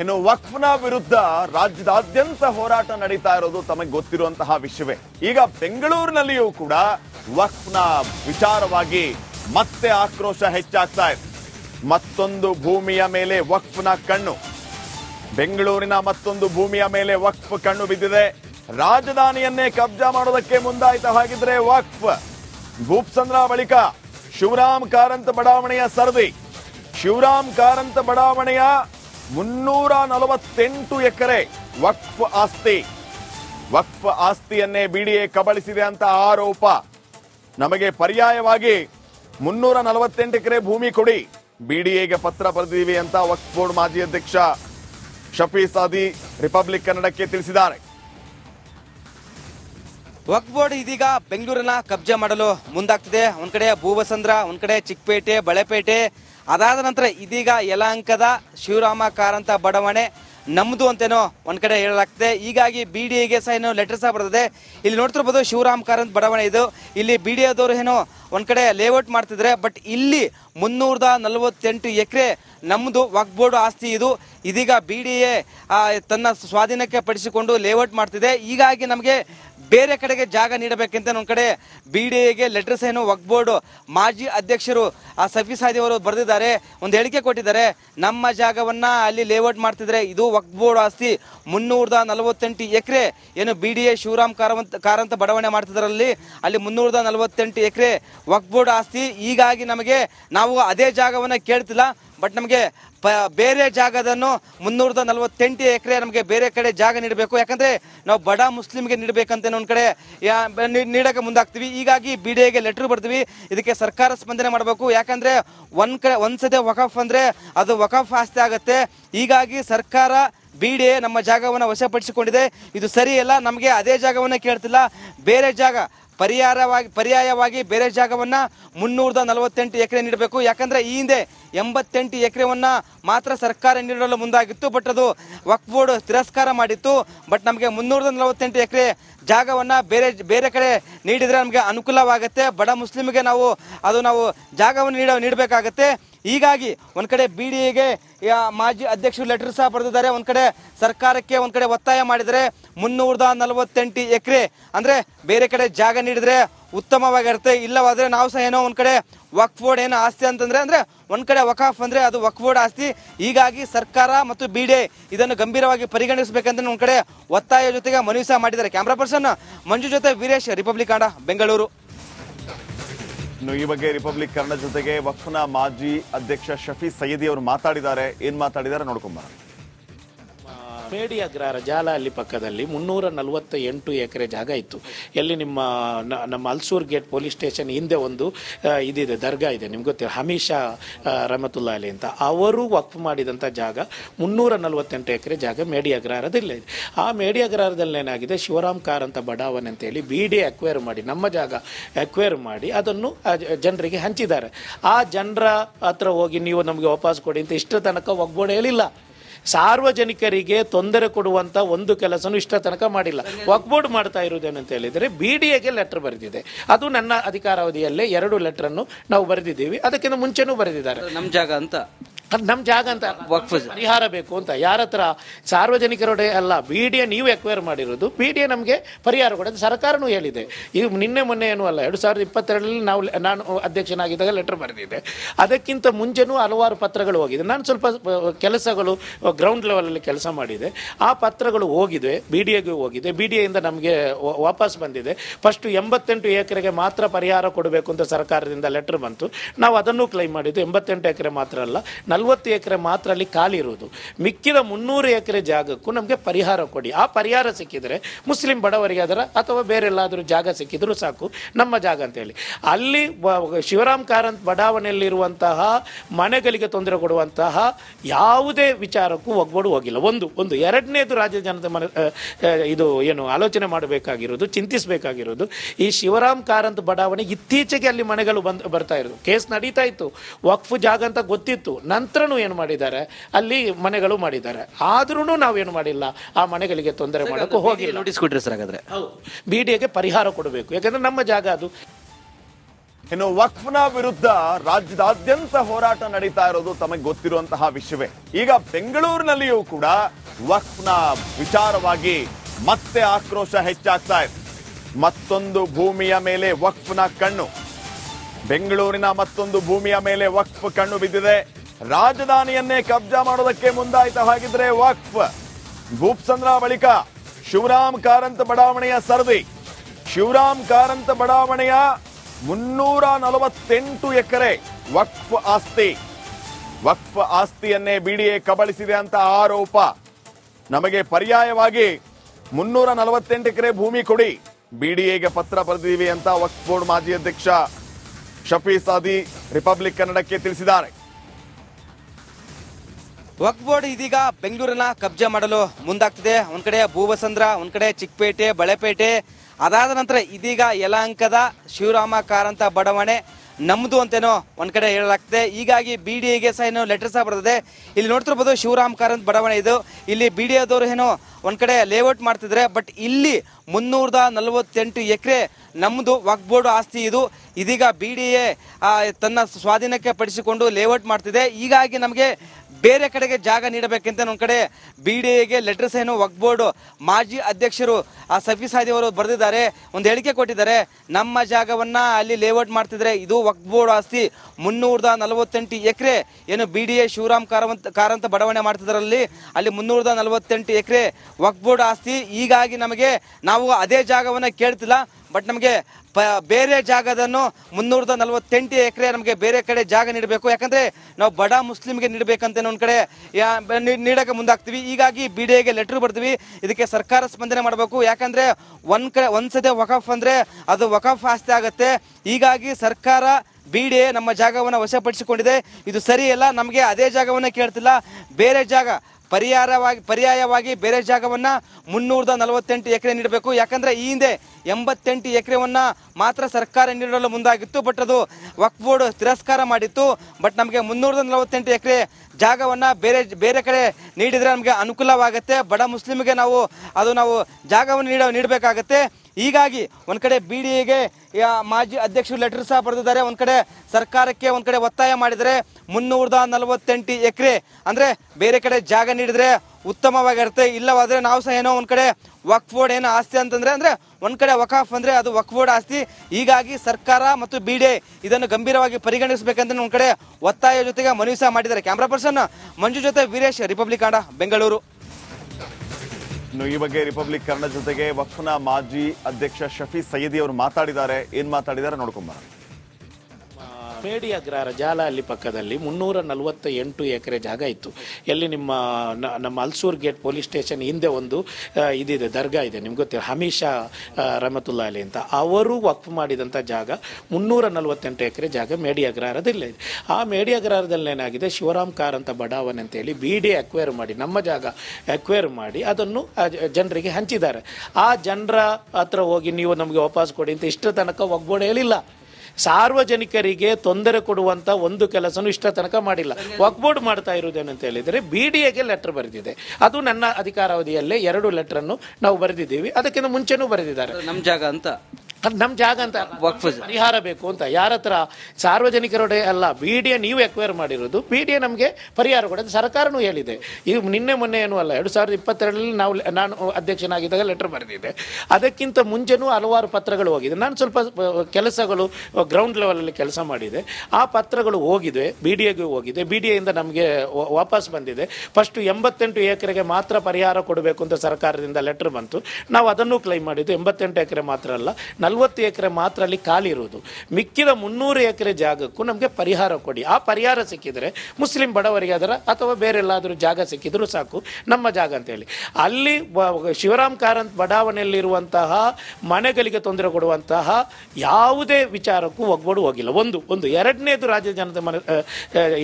ಇನ್ನು ವಕ್ಫ್ನ ವಿರುದ್ಧ ರಾಜ್ಯದಾದ್ಯಂತ ಹೋರಾಟ ನಡೀತಾ ಇರೋದು ತಮಗೆ ಗೊತ್ತಿರುವಂತಹ ವಿಷಯವೇ. ಈಗ ಬೆಂಗಳೂರಿನಲ್ಲಿಯೂ ಕೂಡ ವಕ್ಫ್ನ ವಿಚಾರವಾಗಿ ಮತ್ತೆ ಆಕ್ರೋಶ ಹೆಚ್ಚಾಗ್ತಾ ಇದೆ. ಮತ್ತೊಂದು ಭೂಮಿಯ ಮೇಲೆ ವಕ್ಫ್ನ ಕಣ್ಣು. ಬೆಂಗಳೂರಿನ ಮತ್ತೊಂದು ಭೂಮಿಯ ಮೇಲೆ ವಕ್ಫ್ ಕಣ್ಣು ಬಿದ್ದಿದೆ. ರಾಜಧಾನಿಯನ್ನೇ ಕಬ್ಜಾ ಮಾಡೋದಕ್ಕೆ ಮುಂದಾಯಿತ ಹಾಗಿದ್ರೆ ವಕ್ಫ್. ಭೂಪ್ಸಂದ್ರ ಬಳಿಕ ಶಿವರಾಮ್ ಕಾರಂತ ಬಡಾವಣೆಯ ಸರದಿ. ಶಿವರಾಮ್ ಕಾರಂತ ಬಡಾವಣೆಯ ಮುನ್ನೂರ ನಲವತ್ತೆಂಟು ಎಕರೆ ವಕ್ಫ್ ಆಸ್ತಿ. ವಕ್ಫ್ ಆಸ್ತಿಯನ್ನೇ ಬಿಡಿಎ ಕಬಳಿಸಿದೆ ಅಂತ ಆರೋಪ. ನಮಗೆ ಪರ್ಯಾಯವಾಗಿ ಮುನ್ನೂರ ನಲವತ್ತೆಂಟು ಎಕರೆ ಭೂಮಿ ಕೊಡಿ. ಬಿಡಿಎಗೆ ಪತ್ರ ಬರೆದಿದ್ದೀವಿ ಅಂತ ವಕ್ಫ್ ಬೋರ್ಡ್ ಮಾಜಿ ಅಧ್ಯಕ್ಷ ಶಫಿ ಸಾದಿ ರಿಪಬ್ಲಿಕ್ ಕನ್ನಡಕ್ಕೆ ತಿಳಿಸಿದ್ದಾರೆ. ವಕ್ಫ್ ಬೋರ್ಡ್ ಇದೀಗ ಬೆಂಗಳೂರನ್ನ ಕಬ್ಜೆ ಮಾಡಲು ಮುಂದಾಗ್ತಿದೆ. ಒಂದ್ ಕಡೆ ಭೂವಸಂದ್ರ, ಒಂದ್ ಕಡೆ ಚಿಕ್ಕಪೇಟೆ, ಬಳೆಪೇಟೆ. ಅದಾದ ನಂತರ ಇದೀಗ ಯಲಹಂಕದ ಶಿವರಾಮ ಕಾರಂತ ಬಡಾವಣೆ. ನಮ್ದು ಅಂತೇನೋ ಒಂದ್ ಕಡೆ ಹೇಳಲಾಗ್ತದೆ. ಹೀಗಾಗಿ ಬಿ ಡಿ ಎಗೆ ಸಹ ಏನೋ ಲೆಟರ್ ಸಹ ಬರ್ತದೆ. ಇಲ್ಲಿ ನೋಡ್ತಿರ್ಬೋದು ಶಿವರಾಮ್ ಕಾರಂತ್ ಬಡಾವಣೆ ಇದು. ಇಲ್ಲಿ ಬಿ ಡಿ ಎದವರು ಏನೋ ಒಂದ್ ಕಡೆ ಲೇಔಟ್ ಮಾಡ್ತಿದ್ರೆ ಬಟ್ ಇಲ್ಲಿ ಮುನ್ನೂರದ ನಲವತ್ತೆಂಟು ಎಕರೆ ನಮ್ಮದು ವಕ್ ಬೋರ್ಡ್ ಆಸ್ತಿ ಇದು. ಇದೀಗ ಬಿ ಡಿ ಎ ತನ್ನ ಸ್ವಾಧೀನಕ್ಕೆ ಪಡಿಸಿಕೊಂಡು ಲೇಔಟ್ ಮಾಡ್ತಿದೆ. ಹೀಗಾಗಿ ನಮಗೆ ಬೇರೆ ಕಡೆಗೆ ಜಾಗ ನೀಡಬೇಕಂತ ಒಂದು ಕಡೆ ಬಿ ಡಿ ಎಗೆ ಲೆಟರ್ಸ್ ಏನು ವಕ್ ಬೋರ್ಡ್ ಮಾಜಿ ಅಧ್ಯಕ್ಷರು, ಆ ಸಫಿ ಅವರು ಬರೆದಿದ್ದಾರೆ. ಒಂದು ಹೇಳಿಕೆ ಕೊಟ್ಟಿದ್ದಾರೆ. ನಮ್ಮ ಜಾಗವನ್ನ ಅಲ್ಲಿ ಲೇಔಟ್ ಮಾಡ್ತಿದ್ರೆ ಇದು ವಕ್ ಬೋರ್ಡ್ ಆಸ್ತಿ ಮುನ್ನೂರದ ನಲವತ್ತೆಂಟು ಎಕರೆ. ಏನು B D A Shivaram Karanth Karanth ಬಡಾವಣೆ ಮಾಡ್ತಿದ್ರಲ್ಲಿ ಅಲ್ಲಿ ಮುನ್ನೂರದ ನಲವತ್ತೆಂಟು ಎಕರೆ ವಕ್ ಬೋರ್ಡ್ ಆಸ್ತಿ. ಹೀಗಾಗಿ ನಮಗೆ ನಾವು ಅದೇ ಜಾಗವನ್ನ ಕೇಳ್ತಿಲ್ಲ. ಬಟ್ ನಮಗೆ ಬೇರೆ ಜಾಗದನ್ನು ಮುನ್ನೂರದ ನಲವತ್ತೆಂಟು ಎಕರೆ ನಮಗೆ ಬೇರೆ ಕಡೆ ಜಾಗ ನೀಡಬೇಕು. ಯಾಕಂದರೆ ನಾವು ಬಡ ಮುಸ್ಲಿಮ್ಗೆ ನೀಡಬೇಕಂತ ಒಂದು ಕಡೆ ನೀಡಕ್ಕೆ ಮುಂದಾಗ್ತೀವಿ. ಹೀಗಾಗಿ ಬಿ ಡಿ ಎಗೆ ಲೆಟ್ರ್ ಬರ್ತೀವಿ ಇದಕ್ಕೆ ಸರ್ಕಾರ ಸ್ಪಂದನೆ ಮಾಡಬೇಕು. ಯಾಕಂದರೆ ಒಂದು ಕಡೆ ಒಂದ್ಸತಿ ವಕಫ್ ಅಂದರೆ ಅದು ವಕಫ್ ಆಸ್ತಿ ಆಗುತ್ತೆ. ಹೀಗಾಗಿ ಸರ್ಕಾರ ಬಿ ಡಿ ಎ ನಮ್ಮ ಜಾಗವನ್ನು ವಶಪಡಿಸಿಕೊಂಡಿದೆ. ಇದು ಸರಿಯಲ್ಲ. ನಮಗೆ ಅದೇ ಜಾಗವನ್ನು ಕೇಳ್ತಿಲ್ಲ. ಬೇರೆ ಜಾಗ ಪರಿಹಾರವಾಗಿ ಪರ್ಯಾಯವಾಗಿ ಬೇರೆ ಜಾಗವನ್ನ ಮುನ್ನೂರದ ನಲವತ್ತೆಂಟು ಎಕರೆ ನೀಡಬೇಕು. ಯಾಕಂದ್ರೆ ಈ ಹಿಂದೆ ಎಂಬತ್ತೆಂಟು ಎಕರೆವನ್ನ ಮಾತ್ರ ಸರ್ಕಾರ ನೀಡಲು ಮುಂದಾಗಿತ್ತು. ಬಟ್ ಅದು ವಕ್ಫ್ ಬೋರ್ಡ್ ತಿರಸ್ಕಾರ ಮಾಡಿತ್ತು. ಬಟ್ ನಮಗೆ ಮುನ್ನೂರದ ನಲವತ್ತೆಂಟು ಎಕರೆ ಜಾಗವನ್ನ ಬೇರೆ ಬೇರೆ ಕಡೆ ನೀಡಿದ್ರೆ ನಮಗೆ ಅನುಕೂಲವಾಗುತ್ತೆ. ಬಡ ಮುಸ್ಲಿಮ್ಗೆ ನಾವು ಅದು ನಾವು ಜಾಗವನ್ನು ನೀಡ ನೀಡಬೇಕಾಗತ್ತೆ. ಹೀಗಾಗಿ ಒಂದು ಕಡೆ ಬಿ ಡಿ ಎಗೆ ಮಾಜಿ ಅಧ್ಯಕ್ಷರು ಲೆಟರ್ ಸಹ ಬರೆದಿದ್ದಾರೆ. ಒಂದು ಕಡೆ ಸರ್ಕಾರಕ್ಕೆ ಒಂದು ಕಡೆ ಒತ್ತಾಯ ಮಾಡಿದರೆ ಮುನ್ನೂರದ ನಲವತ್ತೆಂಟು ಎಕರೆ ಅಂದ್ರೆ ಬೇರೆ ಕಡೆ ಜಾಗ ನೀಡಿದರೆ ಉತ್ತಮವಾಗಿರುತ್ತೆ ಇಲ್ಲವಾದರೆ ನಾವು ಸಹ ಏನೋ ಒಂದು ಕಡೆ ವಕ್ಫೋರ್ಡ್ ಏನೋ ಆಸ್ತಿ ಅಂತಂದ್ರೆ ಅಂದ್ರೆ ಒಂದು ಕಡೆ ವಕಾಫ್ ಅಂದ್ರೆ ಅದು ವಕ್ಫೋರ್ಡ್ ಆಸ್ತಿ. ಹೀಗಾಗಿ ಸರ್ಕಾರ ಮತ್ತು ಬಿ ಡಿ ಇದನ್ನು ಗಂಭೀರವಾಗಿ ಪರಿಗಣಿಸಬೇಕಂತ ಒಂದು ಕಡೆ ಒತ್ತಾಯ ಜೊತೆಗೆ ಮನವಿ ಸಹ ಮಾಡಿದ್ದಾರೆ. ಕ್ಯಾಮ್ರಾ ಪರ್ಸನ್ ಮಂಜು ಜೊತೆ ವೀರೇಶ್ ರಿಪಬ್ಲಿಕ್ ಆಂಡ ಬೆಂಗಳೂರು ಇನ್ನು ಈ ಬಗ್ಗೆ ರಿಪಬ್ಲಿಕ್ ಕನ್ನಡ ಜೊತೆಗೆ ವಕ್ಫ್ನ ಮಾಜಿ ಅಧ್ಯಕ್ಷ ಶಫಿ ಸಯ್ಯದಿ ಅವರು ಮಾತಾಡಿದ್ದಾರೆ. ಏನ್ ಮಾತಾಡಿದ್ದಾರೆ ನೋಡ್ಕೊಂಬರ ಮೇಡಿ ಅಗ್ರಹಾರ ಅಲ್ಲಿ ಪಕ್ಕದಲ್ಲಿ ಮುನ್ನೂರ ನಲವತ್ತ ಎಂಟು ಎಕರೆ ಜಾಗ ಇತ್ತು. ಎಲ್ಲಿ ನಿಮ್ಮ ನಮ್ಮ ಅಲ್ಸೂರ್ ಗೇಟ್ ಪೊಲೀಸ್ ಸ್ಟೇಷನ್ ಹಿಂದೆ ಒಂದು ಇದಿದೆ, ದರ್ಗಾ ಇದೆ, ನಿಮ್ಗೆ ಗೊತ್ತಿಲ್ಲ ಹಮೀಶಾ ರಹಮತುಲ್ಲಾ ಅಲಿ ಅಂತ. ಅವರು ವಕ್ಫ್ ಮಾಡಿದಂಥ ಜಾಗ ಮುನ್ನೂರ ನಲವತ್ತೆಂಟು ಎಕರೆ ಜಾಗ ಮೇಡಿ ಅಗ್ರಹಾರದಲ್ಲಿ ಆ ಮೇಡಿ ಅಗ್ರಹಾರದಲ್ಲಿ ಏನಾಗಿದೆ ಶಿವರಾಮ್ ಕಾರ್ ಅಂತ ಬಡಾವಣೆ ಅಂತೇಳಿ ಬಿ ಡಿ ಅಕ್ವೈರ್ ಮಾಡಿ, ನಮ್ಮ ಜಾಗ ಅಕ್ವೈರ್ ಮಾಡಿ ಅದನ್ನು ಜನರಿಗೆ ಹಂಚಿದ್ದಾರೆ. ಆ ಜನರ ಹತ್ರ ಹೋಗಿ ನೀವು ನಮಗೆ ವಾಪಸ್ ಕೊಡಿ ಅಂತ ಇಷ್ಟ ತನಕ ಒಗ್ಗೂಡ ಹೇಳಿಲ್ಲ ಸಾರ್ವಜನಿಕರಿಗೆ ತೊಂದರೆ ಕೊಡುವಂಥ ಒಂದು ಕೆಲಸನೂ ಇಷ್ಟ ತನಕ ಮಾಡಿಲ್ಲ. ವಕ್ಬೋರ್ಡ್ ಮಾಡ್ತಾ ಅಂತ ಹೇಳಿದರೆ ಬಿ ಡಿ ಎಗೆ ಲೆಟ್ರ್ ಬರೆದಿದೆ. ಅದು ನನ್ನ ಅಧಿಕಾರಾವಧಿಯಲ್ಲೇ ಎರಡು ಲೆಟ್ರನ್ನು ನಾವು ಬರೆದಿದ್ದೀವಿ. ಅದಕ್ಕಿಂತ ಮುಂಚೆನೂ ಬರೆದಿದ್ದಾರೆ. ನಮ್ಮ ಜಾಗ ಅಂತ. ಅದು ನಮ್ಮ ಜಾಗ ಅಂತ ವಕ್ಫ್ ಪರಿಹಾರ ಬೇಕು ಅಂತ. ಯಾರ ಹತ್ರ ಸಾರ್ವಜನಿಕರೊಡೆ ಅಲ್ಲ ಬಿ ಡಿ ಎ ನೀವು ಎಕ್ವೈರ್ ಮಾಡಿರೋದು. ಬಿ ಡಿ ಎ ನಮಗೆ ಪರಿಹಾರ ಕೊಡೋದು. ಸರ್ಕಾರನೂ ಹೇಳಿದೆ. ಈಗ ನಿನ್ನೆ ಮೊನ್ನೆ ಏನೂ ಅಲ್ಲ ಎರಡು ಸಾವಿರದ ಇಪ್ಪತ್ತೆರಡರಲ್ಲಿ ನಾವು ನಾನು ಅಧ್ಯಕ್ಷನಾಗಿದ್ದಾಗ ಲೆಟರ್ ಬರೆದಿದ್ದೆ. ಅದಕ್ಕಿಂತ ಮುಂಚೆನೂ ಹಲವಾರು ಪತ್ರಗಳು ಹೋಗಿದೆ ನಾನು ಸ್ವಲ್ಪ ಕೆಲಸಗಳು ಗ್ರೌಂಡ್ ಲೆವೆಲಲ್ಲಿ ಕೆಲಸ ಮಾಡಿದೆ. ಆ ಪತ್ರಗಳು ಹೋಗಿದೆ ಬಿ ಡಿ ಎಗೆ ಹೋಗಿದೆ ಬಿ ಡಿ ಎಯಿಂದ ನಮಗೆ ವಾಪಸ್ ಬಂದಿದೆ. ಫಸ್ಟ್ ಎಂಬತ್ತೆಂಟು ಎಕರೆಗೆ ಮಾತ್ರ ಪರಿಹಾರ ಕೊಡಬೇಕು ಅಂತ ಸರ್ಕಾರದಿಂದ ಲೆಟರ್ ಬಂತು. ನಾವು ಅದನ್ನು ಕ್ಲೈಮ್ ಮಾಡಿದ್ದು ಎಂಬತ್ತೆಂಟು ಎಕರೆ ಮಾತ್ರ ಅಲ್ಲ. ನಲವತ್ತು ಎಕರೆ ಮಾತ್ರ ಅಲ್ಲಿ ಖಾಲಿ ಇರೋದು ಮಿಕ್ಕಿದ ಮುನ್ನೂರು ಎಕರೆ ಜಾಗಕ್ಕೂ ನಮಗೆ ಪರಿಹಾರ ಕೊಡಿ. ಆ ಪರಿಹಾರ ಸಿಕ್ಕಿದರೆ ಮುಸ್ಲಿಂ ಬಡವರಿಗೆ ಅದರ ಅಥವಾ ಬೇರೆಲ್ಲಾದರೂ ಜಾಗ ಸಿಕ್ಕಿದರೂ ಸಾಕು. ನಮ್ಮ ಜಾಗ ಅಂತೇಳಿ ಅಲ್ಲಿ ಶಿವರಾಮ್ ಕಾರಂತ್ ಬಡಾವಣೆಯಲ್ಲಿರುವಂತಹ, ಮನೆಗಳಿಗೆ ತೊಂದರೆ ಕೊಡುವಂತಹ ಯಾವುದೇ ವಿಚಾರಕ್ಕೂ ಒಗ್ಗೂಡು ಹೋಗಿಲ್ಲ. ಒಂದು ಒಂದು, ಎರಡನೇದು ರಾಜ್ಯ ಜನತೆ ಮನ ಇದು ಏನು ಆಲೋಚನೆ ಮಾಡಬೇಕಾಗಿರೋದು ಚಿಂತಿಸಬೇಕಾಗಿರೋದು ಈ ಶಿವರಾಮ್ ಕಾರಂತ್ ಬಡಾವಣೆ ಇತ್ತೀಚೆಗೆ ಅಲ್ಲಿ ಮನೆಗಳು ಬಂದು, ಬರ್ತಾ ಇರೋದು ಕೇಸ್ ನಡೀತಾ ಇತ್ತು. ವಕ್ಫ್ ಜಾಗ ಅಂತ ಗೊತ್ತಿತ್ತು. ನಂತರನೂ ಏನು ಮಾಡಿದ್ದಾರೆ? ಅಲ್ಲಿ ಮನೆಗಳು ಮಾಡಿದ್ದಾರೆ. ಆದ್ರೂ ನಾವೇನು ಮಾಡಿಲ್ಲ. ಆ ಮನೆಗಳಿಗೆ ತೊಂದರೆ ಮಾಡೋಕ್ಕೂ ಹೋಗಿಲ್ಲ. ನೋಟಿಸ್ ಕೊಟ್ಟರೆ ಸರ್ ಹಾಗಾದ್ರೆ. ಹೌದು. ಬಿ ಡಿ ಎಗೆ ಪರಿಹಾರ ಕೊಡಬೇಕು. ಯಾಕಂದ್ರೆ ನಮ್ಮ ಜಾಗ ಅದು. ಇನ್ನು ವಕ್ಫ್ನ ವಿರುದ್ಧ ರಾಜ್ಯದಾದ್ಯಂತ ಹೋರಾಟ ನಡೀತಾ ಇರೋದು ತಮಗೆ ಗೊತ್ತಿರುವಂತಹ ವಿಷಯವೇ ಈಗ ಬೆಂಗಳೂರಿನಲ್ಲಿಯೂ ಕೂಡ ವಕ್ಫ್ನ ವಿಚಾರವಾಗಿ ಮತ್ತೆ ಆಕ್ರೋಶ ಹೆಚ್ಚಾಗ್ತಾ ಇದೆ. ಮತ್ತೊಂದು ಭೂಮಿಯ ಮೇಲೆ ವಕ್ಫ್ನ ಕಣ್ಣು. ಬೆಂಗಳೂರಿನ ಮತ್ತೊಂದು ಭೂಮಿಯ ಮೇಲೆ ವಕ್ಫ್ ಕಣ್ಣು ಬಿದ್ದಿದೆ. ರಾಜಧಾನಿಯನ್ನೇ ಕಬ್ಜಾ ಮಾಡೋದಕ್ಕೆ ಮುಂದಾಯ್ತ ಹಾಗಿದ್ರೆ ವಕ್ಫ್. ಭೂಪ್ಸಂದ್ರ ಬಳಿಕ ಶಿವರಾಮ್ ಕಾರಂತ ಬಡಾವಣೆಯ ಸರದಿ ಶಿವರಾಮ್ ಕಾರಂತ ಬಡಾವಣೆಯ ಮುನ್ನೂರ ನಲವತ್ತೆಂಟು ಎಕರೆ ವಕ್ಫ್ ಆಸ್ತಿ. ವಕ್ಫ್ ಆಸ್ತಿಯನ್ನೇ ಬಿಡಿಎ ಕಬಳಿಸಿದೆ ಅಂತ ಆರೋಪ. ನಮಗೆ ಪರ್ಯಾಯವಾಗಿ ಮುನ್ನೂರ ನಲವತ್ತೆಂಟು ಎಕರೆ ಭೂಮಿ ಕೊಡಿ. ಬಿಡಿಎಗೆ ಪತ್ರ ಬರೆದಿದ್ದೀವಿ ಅಂತ ವಕ್ಫ್ ಬೋರ್ಡ್ ಮಾಜಿ ಅಧ್ಯಕ್ಷ ಶಫೀ ಸಾದಿ ರಿಪಬ್ಲಿಕ್ ಕನ್ನಡಕ್ಕೆ ತಿಳಿಸಿದ್ದಾರೆ. ವಕ್ಫ್ ಬೋರ್ಡ್ ಇದೀಗ ಬೆಂಗಳೂರನ್ನ ಕಬ್ಜೆ ಮಾಡಲು ಮುಂದಾಗ್ತಿದೆ. ಒಂದ್ ಕಡೆ ಭೂವಸಂದ್ರ, ಒಂದ್ ಕಡೆ ಚಿಕ್ಕಪೇಟೆ, ಬಳೆಪೇಟೆ. ಅದಾದ ನಂತರ ಇದೀಗ ಯಲಹಂಕದ ಶಿವರಾಮ ಕಾರಂತ ಬಡಾವಣೆ. ನಮ್ದು ಅಂತೇನೋ ಒಂದ್ ಕಡೆ ಹೇಳಲಾಗ್ತದೆ. ಹೀಗಾಗಿ ಬಿ ಡಿ ಎಗೆ ಸಹ ಏನೋ ಲೆಟರ್ ಸಹ ಬರ್ತದೆ. ಇಲ್ಲಿ ನೋಡ್ತಿರ್ಬೋದು ಶಿವರಾಮ್ ಕಾರಂತ್ ಬಡಾವಣೆ ಇದು. ಇಲ್ಲಿ ಬಿ ಡಿ ಎದವರು ಏನೋ ಒಂದ್ ಕಡೆ ಲೇಔಟ್ ಮಾಡ್ತಿದ್ರೆ ಬಟ್ ಇಲ್ಲಿ ಮುನ್ನೂರದ ನಲವತ್ತೆಂಟು ಎಕರೆ ನಮ್ಮದು ವಕ್ ಬೋರ್ಡ್ ಆಸ್ತಿ ಇದು. ಇದೀಗ ಬಿ ಡಿ ಎ ತನ್ನ ಸ್ವಾಧೀನಕ್ಕೆ ಪಡಿಸಿಕೊಂಡು ಲೇಔಟ್ ಮಾಡ್ತಿದೆ. ಹೀಗಾಗಿ ನಮಗೆ ಬೇರೆ ಕಡೆಗೆ ಜಾಗ ನೀಡಬೇಕಂತ ಒಂದು ಕಡೆ ಬಿ ಡಿ ಎಗೆ ಲೆಟರ್ಸ್ ಏನು ವಕ್ಬೋರ್ಡು ಬೋರ್ಡ್ ಮಾಜಿ ಅಧ್ಯಕ್ಷರು, ಆ ಸಫಿ ಸಾದಿ ಅವರು ಬರೆದಿದ್ದಾರೆ. ಒಂದು ಹೇಳಿಕೆ ಕೊಟ್ಟಿದ್ದಾರೆ, ನಮ್ಮ ಜಾಗವನ್ನ ಅಲ್ಲಿ ಲೇಔಟ್ ಮಾಡ್ತಿದ್ರೆ ಇದು ವಕ್ ಬೋರ್ಡ್ ಆಸ್ತಿ. ಮುನ್ನೂರದ ನಲವತ್ತೆಂಟು ಎಕರೆ ಏನು B D A Shivaram Karanth Karanth ಬಡಾವಣೆ ಮಾಡ್ತಿದ್ರಲ್ಲಿ, ಅಲ್ಲಿ ಮುನ್ನೂರದ ನಲವತ್ತೆಂಟು ಎಕರೆ ವಕ್ ಬೋರ್ಡ್ ಆಸ್ತಿ. ಹೀಗಾಗಿ ನಮಗೆ ನಾವು ಅದೇ ಜಾಗವನ್ನ ಕೇಳ್ತಿಲ್ಲ. ಬಟ್ ನಮಗೆ ಬೇರೆ ಜಾಗದನ್ನು ಮುನ್ನೂರದ ನಲವತ್ತೆಂಟು ಎಕರೆ ನಮಗೆ ಬೇರೆ ಕಡೆ ಜಾಗ ನೀಡಬೇಕು. ಯಾಕಂದರೆ ನಾವು ಬಡ ಮುಸ್ಲಿಮ್ಗೆ ನೀಡಬೇಕಂತ ಒಂದು ಕಡೆ ನೀಡಕ್ಕೆ ಮುಂದಾಗ್ತೀವಿ. ಹೀಗಾಗಿ ಬಿ ಡಿ ಎಗೆ ಲೆಟ್ರ್ ಬರ್ತೀವಿ ಇದಕ್ಕೆ ಸರ್ಕಾರ ಸ್ಪಂದನೆ ಮಾಡಬೇಕು. ಯಾಕಂದರೆ ಒಂದ್ ಕಡೆ ಒಂದ್ಸತಿ ವಕಫ್ ಅಂದರೆ ಅದು ವಕಫ್ ಆಸ್ತಿ ಆಗುತ್ತೆ. ಹೀಗಾಗಿ ಸರ್ಕಾರ ಬಿ ಡಿ ಎ ನಮ್ಮ ಜಾಗವನ್ನು ವಶಪಡಿಸಿಕೊಂಡಿದೆ. ಇದು ಸರಿಯಲ್ಲ. ನಮಗೆ ಅದೇ ಜಾಗವನ್ನು ಕೇಳ್ತಿಲ್ಲ. ಬೇರೆ ಜಾಗ ಪರಿಹಾರವಾಗಿ ಪರ್ಯಾಯವಾಗಿ ಬೇರೆ ಜಾಗವನ್ನು ಮುನ್ನೂರದ ನಲವತ್ತೆಂಟು ಎಕರೆ ನೀಡಬೇಕು. ಯಾಕಂದರೆ ಈ ಹಿಂದೆ ಎಂಬತ್ತೆಂಟು ಎಕರೆವನ್ನು ಮಾತ್ರ ಸರ್ಕಾರ ನೀಡಲು ಮುಂದಾಗಿತ್ತು. ಬಟ್ ಅದು ವಕ್ಫ್ ಬೋರ್ಡ್ ತಿರಸ್ಕಾರ ಮಾಡಿತ್ತು. ಬಟ್ ನಮಗೆ ಮುನ್ನೂರದ ನಲವತ್ತೆಂಟು ಎಕರೆ ಜಾಗವನ್ನು ಬೇರೆ ಬೇರೆ ಕಡೆ ನೀಡಿದರೆ ನಮಗೆ ಅನುಕೂಲವಾಗುತ್ತೆ. ಬಡ ಮುಸ್ಲಿಮ್ಗೆ ನಾವು ಅದು ನಾವು ಜಾಗವನ್ನು ನೀಡ ನೀಡಬೇಕಾಗತ್ತೆ. ಹೀಗಾಗಿ ಒಂದ್ ಕಡೆ ಬಿ ಡಿ ಎಗೆ ಮಾಜಿ ಅಧ್ಯಕ್ಷರು ಲೆಟರ್ ಸಹ ಬರೆದಿದ್ದಾರೆ. ಒಂದ್ ಕಡೆ ಸರ್ಕಾರಕ್ಕೆ ಒಂದ್ ಕಡೆ ಒತ್ತಾಯ ಮಾಡಿದರೆ ಮುನ್ನೂರದ ನಲವತ್ತೆಂಟು ಎಕರೆ, ಅಂದ್ರೆ ಬೇರೆ ಕಡೆ ಜಾಗ ನೀಡಿದ್ರೆ ಉತ್ತಮವಾಗಿರುತ್ತೆ. ಇಲ್ಲವಾದ್ರೆ ನಾವು ಸಹ ಏನೋ ಒಂದ್ ಕಡೆ ವಕ್ಫ್ ಬೋರ್ಡ್ ಏನೋ ಆಸ್ತಿ ಅಂತಂದ್ರೆ, ಅಂದ್ರೆ ಒಂದ್ ಕಡೆ ವಕಾಫ್ ಅಂದ್ರೆ ಅದು ವಕ್ಫ್ ಬೋರ್ಡ್ ಆಸ್ತಿ. ಹೀಗಾಗಿ ಸರ್ಕಾರ ಮತ್ತು ಬಿ ಡಿ ಇದನ್ನು ಗಂಭೀರವಾಗಿ ಪರಿಗಣಿಸಬೇಕಂತ ಒಂದ್ ಕಡೆ ಒತ್ತಾಯ ಜೊತೆಗೆ ಮನವಿ ಸಹ ಮಾಡಿದ್ದಾರೆ. ಕ್ಯಾಮ್ರಾ ಪರ್ಸನ್ ಮಂಜು ಜೊತೆ ವೀರೇಶ್ ರಿಪಬ್ಲಿಕ್ ಆಂಡ ಬೆಂಗಳೂರು ಇನ್ನು ಈ ಬಗ್ಗೆ ರಿಪಬ್ಲಿಕ್ ಕನ್ನಡ ಜೊತೆಗೆ ವಕ್ಫ್ನ ಮಾಜಿ ಅಧ್ಯಕ್ಷ ಶಫಿ ಸಯ್ಯದಿ ಅವರು ಮಾತಾಡಿದ್ದಾರೆ. ಏನ್ ಮಾತಾಡಿದ್ದಾರೆ ನೋಡ್ಕೊಂಬರೋಣ ಮೇಡಿ ಅಗ್ರಹಾರ ಅಲ್ಲಿ ಪಕ್ಕದಲ್ಲಿ ಮುನ್ನೂರ ನಲವತ್ತ ಎಂಟು ಎಕರೆ ಜಾಗ ಇತ್ತು. ಎಲ್ಲಿ ನಿಮ್ಮ ನಮ್ಮ ಅಲ್ಸೂರ್ ಗೇಟ್ ಪೊಲೀಸ್ ಸ್ಟೇಷನ್ ಹಿಂದೆ ಒಂದು ಇದಿದೆ, ದರ್ಗಾ ಇದೆ, ನಿಮ್ಗೆ ಗೊತ್ತಿಲ್ಲ ಹಮೀಶಾ ರಹಮತುಲ್ಲಾ ಅಲಿ ಅಂತ. ಅವರು ವಕ್ಫ್ ಮಾಡಿದಂಥ ಜಾಗ ಮುನ್ನೂರ ನಲವತ್ತೆಂಟು ಎಕರೆ ಜಾಗ ಮೇಡಿ ಅಗ್ರಹಾರದಲ್ಲಿ ಇದೆ. ಆ ಮೇಡಿ ಅಗ್ರಹಾರದಲ್ಲಿ ಏನಾಗಿದೆ? ಶಿವರಾಮ್ ಕಾರ್ ಅಂತ ಬಡಾವಣೆ ಅಂತೇಳಿ ಬಿ ಡಿ ಅಕ್ವೈರ್ ಮಾಡಿ, ನಮ್ಮ ಜಾಗ ಅಕ್ವೈರ್ ಮಾಡಿ ಅದನ್ನು ಜನರಿಗೆ ಹಂಚಿದ್ದಾರೆ. ಆ ಜನರ ಹತ್ರ ಹೋಗಿ ನೀವು ನಮಗೆ ವಾಪಸ್ ಕೊಡಿ ಅಂತ ಇಷ್ಟ ತನಕ ಒಗ್ಬೋರ್ಡ್ ಹೇಳಿಲ್ಲ ಸಾರ್ವಜನಿಕರಿಗೆ ತೊಂದರೆ ಕೊಡುವಂಥ ಒಂದು ಕೆಲಸನೂ ಇಷ್ಟ ತನಕ ಮಾಡಿಲ್ಲ. ವಕ್ಬೋರ್ಡ್ ಮಾಡ್ತಾ ಇರುವುದೇನಂತ ಹೇಳಿದರೆ ಬಿ ಡಿ ಎಗೆ ಲೆಟ್ರ್ ಬರೆದಿದೆ. ಅದು ನನ್ನ ಅಧಿಕಾರಾವಧಿಯಲ್ಲೇ ಎರಡು ಲೆಟ್ರನ್ನು ನಾವು ಬರೆದಿದ್ದೀವಿ. ಅದಕ್ಕಿಂತ ಮುಂಚೆನೂ ಬರೆದಿದ್ದಾರೆ. ನಮ್ಮ ಜಾಗ ಅಂತ? ಅದು ನಮ್ಮ ಜಾಗ ಅಂತ ವಕ್ಫ್ ಪರಿಹಾರ ಬೇಕು ಅಂತ. ಯಾರ ಹತ್ರ ಸಾರ್ವಜನಿಕರೊಡೆ ಅಲ್ಲ ಬಿ ಡಿ ಎ ನೀವು ಎಕ್ವೈರ್ ಮಾಡಿರೋದು ಬಿ ಡಿ ಎ ನಮಗೆ ಪರಿಹಾರ ಕೊಡೋದು ಸರ್ಕಾರನೂ ಹೇಳಿದೆ. ಈಗ ನಿನ್ನೆ ಮೊನ್ನೆ ಏನೂ ಅಲ್ಲ ಎರಡು ಸಾವಿರದ ಇಪ್ಪತ್ತೆರಡರಲ್ಲಿ ನಾವು ನಾನು ಅಧ್ಯಕ್ಷನಾಗಿದ್ದಾಗ ಲೆಟರ್ ಬರೆದಿದ್ದೆ. ಅದಕ್ಕಿಂತ ಮುಂಚೆನೂ ಹಲವಾರು ಪತ್ರಗಳು ಹೋಗಿದೆ ನಾನು ಸ್ವಲ್ಪ ಕೆಲಸಗಳು ಗ್ರೌಂಡ್ ಲೆವೆಲಲ್ಲಿ ಕೆಲಸ ಮಾಡಿದೆ. ಆ ಪತ್ರಗಳು ಹೋಗಿದೆ ಬಿ ಡಿ ಎಗೂ ಹೋಗಿದೆ ಬಿ ಡಿ ಎಯಿಂದ ನಮಗೆ ವಾಪಸ್ ಬಂದಿದೆ. ಫಸ್ಟ್ ಎಂಬತ್ತೆಂಟು ಎಕರೆಗೆ ಮಾತ್ರ ಪರಿಹಾರ ಕೊಡಬೇಕು ಅಂತ ಸರ್ಕಾರದಿಂದ ಲೆಟರ್ ಬಂತು. ನಾವು ಅದನ್ನು ಕ್ಲೈಮ್ ಮಾಡಿದ್ದು ಎಂಬತ್ತೆಂಟು ಎಕರೆ ಮಾತ್ರ ಅಲ್ಲ. ನಲವತ್ತು ಎಕರೆ ಮಾತ್ರ ಅಲ್ಲಿ ಖಾಲಿ ಇರುವುದು. ಮಿಕ್ಕಿದ ಮುನ್ನೂರು ಎಕರೆ ಜಾಗಕ್ಕೂ ನಮಗೆ ಪರಿಹಾರ ಕೊಡಿ. ಆ ಪರಿಹಾರ ಸಿಕ್ಕಿದರೆ ಮುಸ್ಲಿಂ ಬಡವರಿಗೆ ಅದರ ಅಥವಾ ಬೇರೆ ಎಲ್ಲಾದರೂ ಜಾಗ ಸಿಕ್ಕಿದರೂ ಸಾಕು. ನಮ್ಮ ಜಾಗ ಅಂತೇಳಿ ಅಲ್ಲಿ ಶಿವರಾಮ್ ಕಾರಂತ್ ಬಡಾವಣೆಯಲ್ಲಿರುವಂತಹ, ಮನೆಗಳಿಗೆ ತೊಂದರೆ ಕೊಡುವಂತಹ ಯಾವುದೇ ವಿಚಾರಕ್ಕೂ ಒಗ್ಗೂಡು ಹೋಗಿಲ್ಲ. ಒಂದು ಒಂದು, ಎರಡನೇದು ರಾಜ್ಯ ಜನತೆ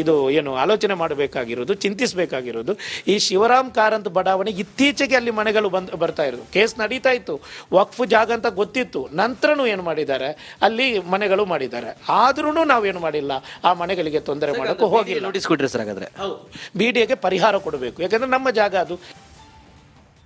ಇದು ಏನು ಆಲೋಚನೆ ಮಾಡಬೇಕಾಗಿರೋದು ಚಿಂತಿಸಬೇಕಾಗಿರೋದು ಈ ಶಿವರಾಮ್ ಕಾರಂತ್ ಬಡಾವಣೆ ಇತ್ತೀಚೆಗೆ ಅಲ್ಲಿ ಮನೆಗಳು ಬಂದು, ಬರ್ತಾ ಇರೋದು ಕೇಸ್ ನಡೀತಾ ಇತ್ತು. ವಕ್ಫ್ ಜಾಗ ಅಂತ ಗೊತ್ತಿತ್ತು. ನಂತರನೂ ಏನು ಮಾಡಿದ್ದಾರೆ? ಅಲ್ಲಿ ಮನೆಗಳು ಮಾಡಿದ್ದಾರೆ. ಆದ್ರೂ ನಾವೇನು ಮಾಡಿಲ್ಲ. ಆ ಮನೆಗಳಿಗೆ ತೊಂದರೆ ಮಾಡೋಕ್ಕೂ ಹೋಗಿ ನೋಟಿಸ್ ಕೊಟ್ಟರೆ ಸರ್ ಹಾಗಾದ್ರೆ. ಬಿ ಪರಿಹಾರ ಕೊಡಬೇಕು. ಯಾಕಂದ್ರೆ ನಮ್ಮ ಜಾಗ ಅದು.